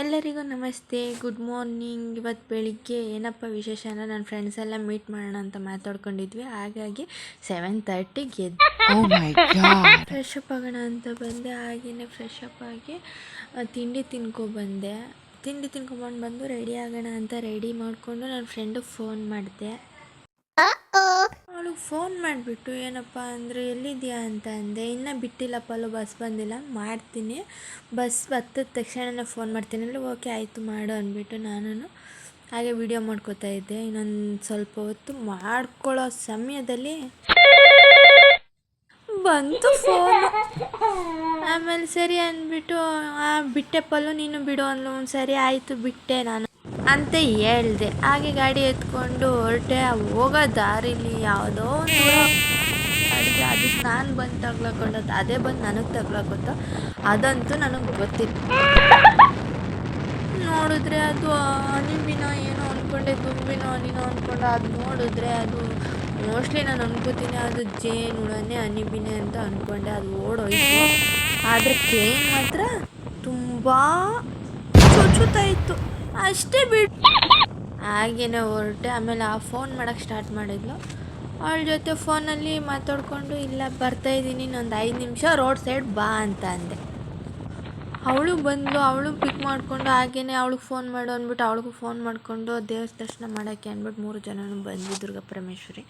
ಎಲ್ಲರಿಗೂ ನಮಸ್ತೆ. Good morning. ಇವತ್ತು ಬೆಳಿಗ್ಗೆ ಏನಪ್ಪ ವಿಶೇಷ ಅಂದರೆ ನನ್ನ ಫ್ರೆಂಡ್ಸ್ ಎಲ್ಲ ಮೀಟ್ ಮಾಡೋಣ ಅಂತ ಮಾತಾಡ್ಕೊಂಡಿದ್ವಿ. ಹಾಗಾಗಿ ಸೆವೆನ್ ತರ್ಟಿಗೆ ಎದ್ದು ಫ್ರೆಶ್ ಅಪ್ ಆಗೋಣ ಅಂತ ಬಂದೆ. ಹಾಗೆಯೇ ಫ್ರೆಶ್ ಅಪ್ ಆಗಿ ತಿಂಡಿ ತಿಂಡಿ ತಿನ್ಕೊಬಂದೆ. ತಿಂಡಿ ತಿನ್ಕೊಂಬಂದು ಬಂದು ರೆಡಿ ಆಗೋಣ ಅಂತ ರೆಡಿ ಮಾಡಿಕೊಂಡು ನನ್ನ ಫ್ರೆಂಡಿಗೆ ಫೋನ್ ಮಾಡಿದೆ. ಅವಳು ಫೋನ್ ಮಾಡಿಬಿಟ್ಟು, ಏನಪ್ಪ ಅಂದರೆ ಎಲ್ಲಿದ್ಯಾ ಅಂತ ಅಂದೆ, ಇನ್ನೂ ಬಿಟ್ಟಿಲ್ಲಪ್ಪ ಅಲ್ಲೂ ಬಸ್ ಬಂದಿಲ್ಲ, ಮಾಡ್ತೀನಿ. ಬಸ್ ಬತ್ತದ ತಕ್ಷಣನೇ ಫೋನ್ ಮಾಡ್ತೀನಿ. ಅಲ್ಲಿ ಓಕೆ ಆಯಿತು, ಮಾಡು, ಅಂದ್ಬಿಟ್ಟು ನಾನು ಹಾಗೆ ವಿಡಿಯೋ ಮಾಡ್ಕೋತಾ ಇದ್ದೆ. ಇನ್ನೊಂದು ಸ್ವಲ್ಪ ಹೊತ್ತು ಮಾಡ್ಕೊಳ್ಳೋ ಸಮಯದಲ್ಲಿ ಬಂತು ಫೋನ್ ಆಮೇಲೆ ಸರಿ ಅಂದ್ಬಿಟ್ಟು ಬಿಟ್ಟೆ ಪಲ್ಲು ನೀನು ಬಿಡು, ಅಂದ್ಲು. ಸರಿ, ಆಯಿತು, ಬಿಟ್ಟೆ ನಾನು. ಅಂತ ಹೇಳ್ದೆ. ಹಾಗೆ ಗಾಡಿ ಎತ್ಕೊಂಡು ಹೊರಟೆ. ಹೋಗೋ ದಾರಿಲಿ ಯಾವುದೋ ಒಂದು ಅಡುಗೆ ಅದು ನಾನು ಬಂದು ತಗ್ಲಾಕೊಂಡದ್ದು. ಅದೇ ಬಂದು ನನಗೆ ತಗ್ಲಾಕೊತ್ತು. ಅದಂತೂ ನನಗೆ ಗೊತ್ತಿಲ್ಲ. ನೋಡಿದ್ರೆ ಅದು ಅನಿಮಿನ ಏನೋ ಅಂದ್ಕೊಂಡೆ ತುಂಬಿನೋ ಅನಿನೋ ಅಂದ್ಕೊಂಡು ಅದು ನೋಡಿದ್ರೆ ಅದು ಮೋಸ್ಟ್ಲಿ ನಾನು ಅನ್ಕೋತೀನಿ ಅದು ಜೇನು ಅನಿಬಿನೇ ಅನಿಬಿನೆ ಅಂತ ಅಂದ್ಕೊಂಡೆ ಅದು ಓಡೋಯ್ತು. ಆದರೆ ಕೇನ್ ಮಾತ್ರ ತುಂಬ ಚುಚ್ಚುತ್ತಾ ಇತ್ತು. ಅಷ್ಟೇ ಬಿಡು ಹಾಗೇನೆ ಹೊರಟೆ. ಆಮೇಲೆ ಆ ಫೋನ್ ಮಾಡೋಕ್ಕೆ ಸ್ಟಾರ್ಟ್ ಮಾಡಿದ್ಲು. ಅವಳ ಜೊತೆ ಫೋನಲ್ಲಿ ಮಾತಾಡಿಕೊಂಡು, ಇಲ್ಲ, ಬರ್ತಾ ಇದ್ದೀನಿ, ಇನ್ನೊಂದು ಐದು ನಿಮಿಷ ರೋಡ್ ಸೈಡ್ ಬಾ ಅಂತ ಅಂದೆ. ಅವಳು ಬಂದಳು ಅವಳು ಪಿಕ್ ಮಾಡಿಕೊಂಡು, ಹಾಗೇನೆ ಅವಳಿಗೆ ಫೋನ್ ಮಾಡು ಅಂದ್ಬಿಟ್ಟು ಅವಳಿಗೂ ಫೋನ್ ಮಾಡಿಕೊಂಡು ದೇವ್ರ ದರ್ಶನ ಮಾಡೋಕ್ಕೆ ಅಂದ್ಬಿಟ್ಟು ಮೂರು ಜನನು ಬಂದ್ವಿ, ದುರ್ಗಾ ಪರಮೇಶ್ವರಿ.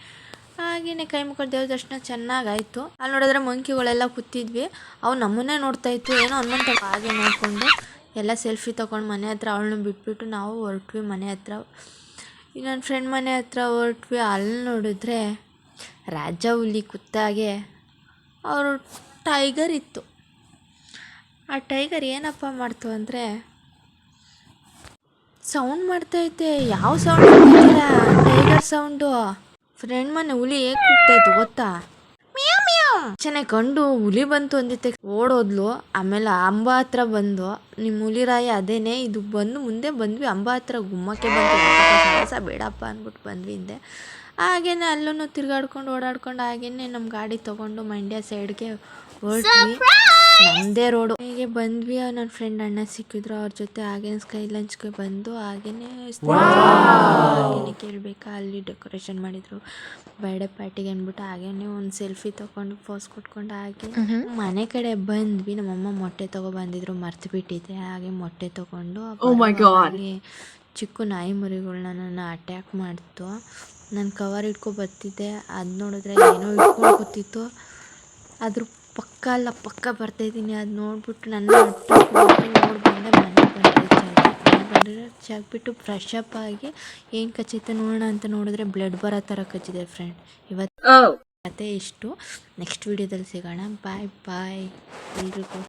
ಹಾಗೇನೆ ಕೈ ಮುಕ್ಕೊಂಡು ದೇವ್ರ ದರ್ಶನ ಚೆನ್ನಾಗಾಯಿತು. ಅಲ್ಲಿ ನೋಡಿದ್ರೆ ಮಂಕಿಗಳೆಲ್ಲ ಕೂತಿದ್ವಿ. ಅವು ನಮ್ಮನ್ನೇ ನೋಡ್ತಾಯಿತ್ತು ಏನೋ ಹನುಮಂತ ಹಾಗೆ ನೋಡಿಕೊಂಡು ಎಲ್ಲ ಸೆಲ್ಫಿ ತೊಗೊಂಡು ಮನೆ ಹತ್ರ ಅವಳನ್ನ ಬಿಟ್ಬಿಟ್ಟು ನಾವು ಹೊರಟ್ವಿ ಮನೆ ಹತ್ರ. ಈ ನನ್ನ ಫ್ರೆಂಡ್ ಮನೆ ಹತ್ರ ಹೊರಟ್ವಿ, ಅಲ್ಲಿ ನೋಡಿದ್ರೆ ರಾಜ ಹುಲಿ ಕುತ್ತಾಗೆ ಅವರು ಟೈಗರ್ ಇತ್ತು. ಆ ಟೈಗರ್ ಏನಪ್ಪ ಮಾಡ್ತು ಅಂದರೆ ಸೌಂಡ್ ಮಾಡ್ತೈತೆ. ಯಾವ ಸೌಂಡ್ ಟೈಗರ್ ಸೌಂಡು ಫ್ರೆಂಡ್ ಮನೆ ಹುಲಿ ಹೇಗೆ ಕೂಗ್ತೈತೆ ಗೊತ್ತಾ. ಚೆನ್ನಾಗಿ ಕಂಡು ಹುಲಿ ಬಂತು ಅಂದಿತ್ತೆ. ಓಡೋದ್ಲು, ಆಮೇಲೆ ಅಂಬ ಹತ್ರ ಬಂದು ನಿಮ್ಮ ಹುಲಿ ರಾಯ ಅದೇನೆ, ಇದು ಬಂದು ಮುಂದೆ ಬಂದ್ವಿ, ಅಂಬ ಹತ್ರ ಗುಮ್ಮಕ್ಕೆ ಬಂತು ಸಾಹಸ ಬೇಡಪ್ಪ ಅಂದ್ಬಿಟ್ಟು ಬಂದ್ವಿ ಹಿಂದೆ. ಹಾಗೇನೆ ಅಲ್ಲೂ ತಿರ್ಗಾಡ್ಕೊಂಡು ಓಡಾಡ್ಕೊಂಡು ಹಾಗೇನೆ ನಮ್ಮ ಗಾಡಿ ತಗೊಂಡು ಮಂಡ್ಯ ಸೈಡ್ಗೆ ಹೊರಟ್ವಿ. ನಮ್ಮದೇ ರೋಡು. ಹೀಗೆ ಬಂದ್ವಿ ನನ್ನ ಫ್ರೆಂಡ್ ಅಣ್ಣ ಸಿಕ್ಕಿದ್ರು ಅವ್ರ ಜೊತೆ ಹಾಗೇನೆ ಸ್ಕೈ ಲಂಚ್ಗೆ ಬಂದು ಹಾಗೇನೆ ಹಾಗೇನೆ ಕೇಳಬೇಕಾ ಅಲ್ಲಿ ಡೆಕೋರೇಷನ್ ಮಾಡಿದ್ರು. ಬರ್ಡೇ ಪಾರ್ಟಿಗೆ ಅಂದ್ಬಿಟ್ಟು ಹಾಗೇನೆ ಒಂದು ಸೆಲ್ಫಿ ತೊಗೊಂಡು ಪೋಸ್ ಕೊಟ್ಕೊಂಡು ಹಾಗೆ ಮನೆ ಕಡೆ ಬಂದ್ವಿ. ನಮ್ಮಮ್ಮ ಮೊಟ್ಟೆ ತಗೋ ಬಂದಿದ್ರು ಮರ್ತು ಬಿಟ್ಟಿದ್ದೆ ಹಾಗೆ ಮೊಟ್ಟೆ ತಗೊಂಡು Oh. ಹಾಗೆ ಚಿಕ್ಕ ನಾಯಿ ಮರಿಗಳು ನನ್ನ ಅಟ್ಯಾಕ್ ಮಾಡ್ತು. ನಾನು ಕವರ್ ಇಟ್ಕೊ ಬರ್ತಿದ್ದೆ. ಅದು ನೋಡಿದ್ರೆ ಏನೋ ಇಟ್ಕೊಂಡು ಕೂತಿತ್ತು. ಅದ್ರ ಪಕ್ಕ ಅಲ್ಲ ಪಕ್ಕ ಬರ್ತಾಯಿದ್ದೀನಿ ಅದು ನೋಡ್ಬಿಟ್ಟು ನನ್ನ ನೋಡ್ಬಂದೆ ಮನೆಗೆ ಬಂದು ಮನೆಗೆ ಬಂದರೆ ರೀಚ್ ಫ್ರೆಶ್ ಅಪ್ ಆಗಿ ಏನು ಕಚ್ಚಿತ್ತು ನೋಡೋಣ ಅಂತ ನೋಡಿದ್ರೆ ಬ್ಲಡ್ ಬರೋ ಥರ ಕಚ್ಚಿದೆ ಫ್ರೆಂಡ್ ಇವತ್ತು. ಕತೆ ಇಷ್ಟು. ನೆಕ್ಸ್ಟ್ ವಿಡಿಯೋದಲ್ಲಿ ಸಿಗೋಣ. ಬಾಯ್ ಬಾಯ್ ಎಲ್ರಿಗೂ.